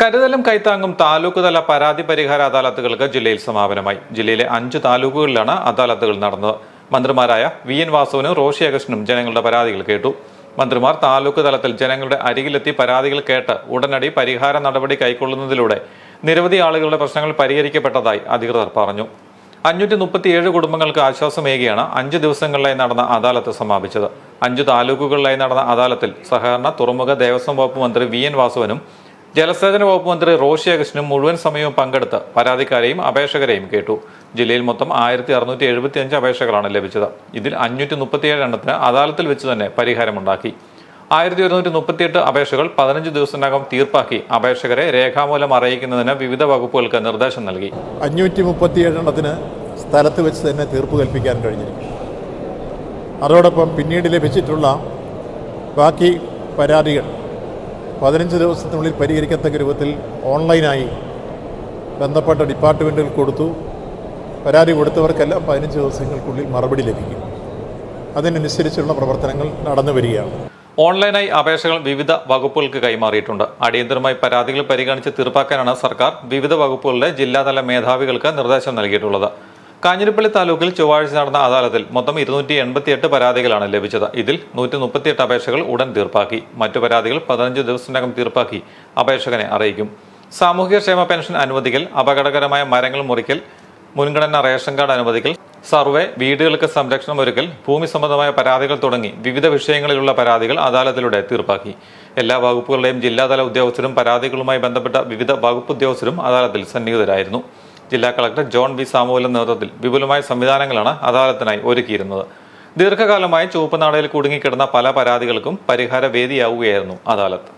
കരുതലും കൈത്താങ്ങും താലൂക്ക് തല പരാതി പരിഹാര അദാലത്തുകൾക്ക് ജില്ലയിൽ സമാപനമായി. ജില്ലയിലെ അഞ്ച് താലൂക്കുകളിലാണ് അദാലത്തുകൾ നടന്നത്. മന്ത്രിമാരായ വി എൻ വാസുവിനും റോഷി അഗസ്റ്റിനും ജനങ്ങളുടെ പരാതികൾ കേട്ടു. മന്ത്രിമാർ താലൂക്ക് തലത്തിൽ ജനങ്ങളുടെ അരികിലെത്തി പരാതികൾ കേട്ട് ഉടനടി പരിഹാര നടപടി കൈക്കൊള്ളുന്നതിലൂടെ നിരവധി ആളുകളുടെ പ്രശ്നങ്ങൾ പരിഹരിക്കപ്പെട്ടതായി അധികൃതർ പറഞ്ഞു. അഞ്ഞൂറ്റി മുപ്പത്തിയേഴ് കുടുംബങ്ങൾക്ക് ആശ്വാസമേകിയാണ് അഞ്ച് ദിവസങ്ങളിലായി നടന്ന അദാലത്ത് സമാപിച്ചത്. അഞ്ച് താലൂക്കുകളിലായി നടന്ന അദാലത്തിൽ സഹകരണ തുറമുഖ ദേവസ്വം വകുപ്പ് മന്ത്രി വി എൻ വാസുവിനും ജലസേചന വകുപ്പ് മന്ത്രി റോഷി അഗസ്റ്റിനും മുഴുവൻ സമയവും പങ്കെടുത്ത് പരാതിക്കാരെയും അപേക്ഷകരെയും കേട്ടു. ജില്ലയിൽ മൊത്തം ആയിരത്തി അറുന്നൂറ്റി എഴുപത്തി അഞ്ച് അപേക്ഷകളാണ് ലഭിച്ചത്. ഇതിൽ അഞ്ഞൂറ്റി മുപ്പത്തിയേഴ് എണ്ണത്തിന് അദാലത്തിൽ വെച്ച് തന്നെ പരിഹാരമുണ്ടാക്കി. ആയിരത്തി ഒരുന്നൂറ്റി മുപ്പത്തിയെട്ട് അപേക്ഷകൾ പതിനഞ്ച് ദിവസത്തിനകം തീർപ്പാക്കി അപേക്ഷകരെ രേഖാമൂലം അറിയിക്കുന്നതിന് വിവിധ വകുപ്പുകൾക്ക് നിർദ്ദേശം നൽകി. അഞ്ഞൂറ്റി മുപ്പത്തിയേഴ് എണ്ണത്തിന് സ്ഥലത്ത് വെച്ച് തന്നെ തീർപ്പ് കൽപ്പിക്കാൻ കഴിഞ്ഞിരിക്കും. അതോടൊപ്പം പിന്നീട് ലഭിച്ചിട്ടുള്ള ബാക്കി പരാതികൾ പതിനഞ്ച് ദിവസത്തിനുള്ളിൽ പരിഹരിക്കത്തക്ക രൂപത്തിൽ ഓൺലൈനായി ബന്ധപ്പെട്ട ഡിപ്പാർട്ട്മെന്റുകൾ കൊടുത്തു. പരാതി കൊടുത്തവർക്കെല്ലാം പതിനഞ്ച് ദിവസങ്ങൾക്കുള്ളിൽ മറുപടി ലഭിക്കും. അതിനനുസരിച്ചുള്ള പ്രവർത്തനങ്ങൾ നടന്നു വരികയാണ്. ഓൺലൈനായി അപേക്ഷകൾ വിവിധ വകുപ്പുകൾക്ക് കൈമാറിയിട്ടുണ്ട്. അടിയന്തരമായി പരാതികൾ പരിഗണിച്ച് തീർപ്പാക്കാനാണ് സർക്കാർ വിവിധ വകുപ്പുകളിലെ ജില്ലാതല മേധാവികൾക്ക് നിർദ്ദേശം നൽകിയിട്ടുള്ളത്. കാഞ്ഞിരപ്പള്ളി താലൂക്കിൽ ചൊവ്വാഴ്ച നടന്ന അദാലത്തിൽ മൊത്തം ഇരുന്നൂറ്റി എൺപത്തിയെട്ട് പരാതികളാണ് ലഭിച്ചത്. ഇതിൽ നൂറ്റി മുപ്പത്തിയെട്ട് അപേക്ഷകൾ ഉടൻ തീർപ്പാക്കി. മറ്റു പരാതികൾ പതിനഞ്ച് ദിവസത്തിനകം തീർപ്പാക്കി അപേക്ഷകനെ അറിയിക്കും. സാമൂഹികക്ഷേമ പെൻഷൻ അനുവദിക്കൽ അപകടകരമായ മരങ്ങൾ മുറിക്കൽ മുൻഗണന റേഷൻ കാർഡ് അനുവദിക്കൽ സർവേ വീടുകൾക്ക് സംരക്ഷണം ഒരുക്കൽ ഭൂമി സംബന്ധമായ പരാതികൾ തുടങ്ങി വിവിധ വിഷയങ്ങളിലുള്ള പരാതികൾ അദാലത്തിലൂടെ തീർപ്പാക്കി. എല്ലാ വകുപ്പുകളുടെയും ജില്ലാതല ഉദ്യോഗസ്ഥരും പരാതികളുമായി ബന്ധപ്പെട്ട വിവിധ വകുപ്പ് ഉദ്യോഗസ്ഥരും അദാലത്തിൽ സന്നിഹിതരായിരുന്നു. ജില്ലാ കളക്ടർ ജോൺ ബി സാമുവലിന്റെ നേതൃത്വത്തിൽ വിപുലമായ സംവിധാനങ്ങളാണ് അദാലത്തിനായി ഒരുക്കിയിരുന്നത്. ദീർഘകാലമായി ചുവപ്പുനാടയിൽ കുടുങ്ങിക്കിടന്ന പല പരാതികൾക്കും പരിഹാര വേദിയാവുകയായിരുന്നു അദാലത്ത്.